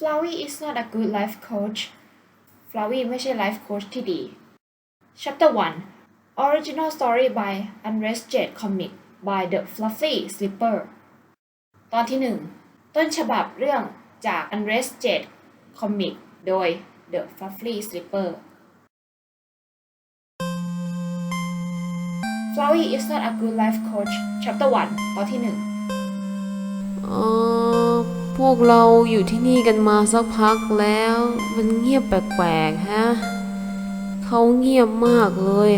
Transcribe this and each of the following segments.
Flowey is not a good life coach Flowey ไม่ใช่ life coach ที่ดี Chapter 1 Original story by Unrest Jade Comic by The Fluffy Slipper ตอนที่ 1 ต้นฉบับเรื่องจาก Unrest Jade Comic โดย The Fluffy Slipper Flowey is not a good life coach Chapter 1 ตอนที่1เออ พวกเราอยู่ที่นี่กันมาสักพักแล้ว มันเงียบแปลกๆฮะเขาเงียบมากเลย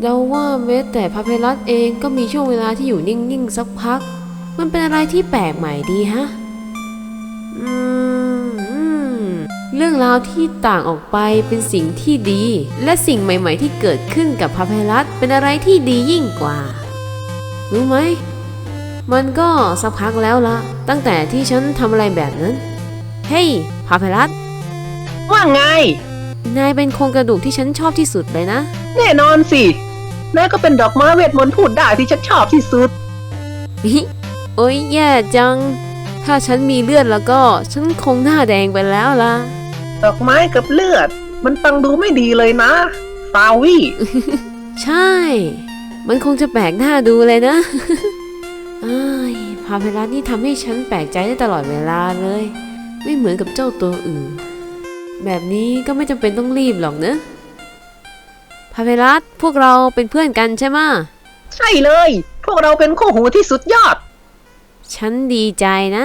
เดาว่าแม้แต่พาเพรัสเองก็มีช่วงเวลาที่อยู่นิ่งๆสักพัก มันเป็นอะไรที่แปลกใหม่ดีฮะอืมอืมเรื่องราวที่ต่างออกไปเป็นสิ่งที่ดี และสิ่งใหม่ ๆ ที่เกิดขึ้นกับพาเพรัสเป็นอะไรที่ดียิ่งกว่า รู้ไหม มันก็สักพักแล้วละตั้งแต่ที่ฉันทำอะไรแบบนั้น เฮ้ยพาเพรัสว่าไง นายเป็นโครงกระดูกที่ฉันชอบที่สุดเลยนะ แน่นอนสินายก็เป็นดอกไม้เวทมนต์พูดได้ที่ฉันชอบที่สุดโอ้ยแย่จัง ถ้าฉันมีเลือดแล้วก็ ฉันคงหน้าแดงไปแล้วล่ะ ดอกไม้กับเลือด มันฟังดูไม่ดีเลยนะ ฟาวี่ ใช่ มันคงจะแปลกหน้าดูเลยนะ อ้ายพาเพรัสนี่ทำให้ฉันแปลกใจได้ตลอดเวลาเลย ไม่เหมือนกับเจ้าตัวอื่น แบบนี้ก็ไม่จำเป็นต้องรีบหรอกนะพาเพรัสพวกเราเป็นเพื่อนกันใช่ไหมะใช่เลย พวกเราเป็นคู่หูที่สุดยอด ฉันดีใจนะ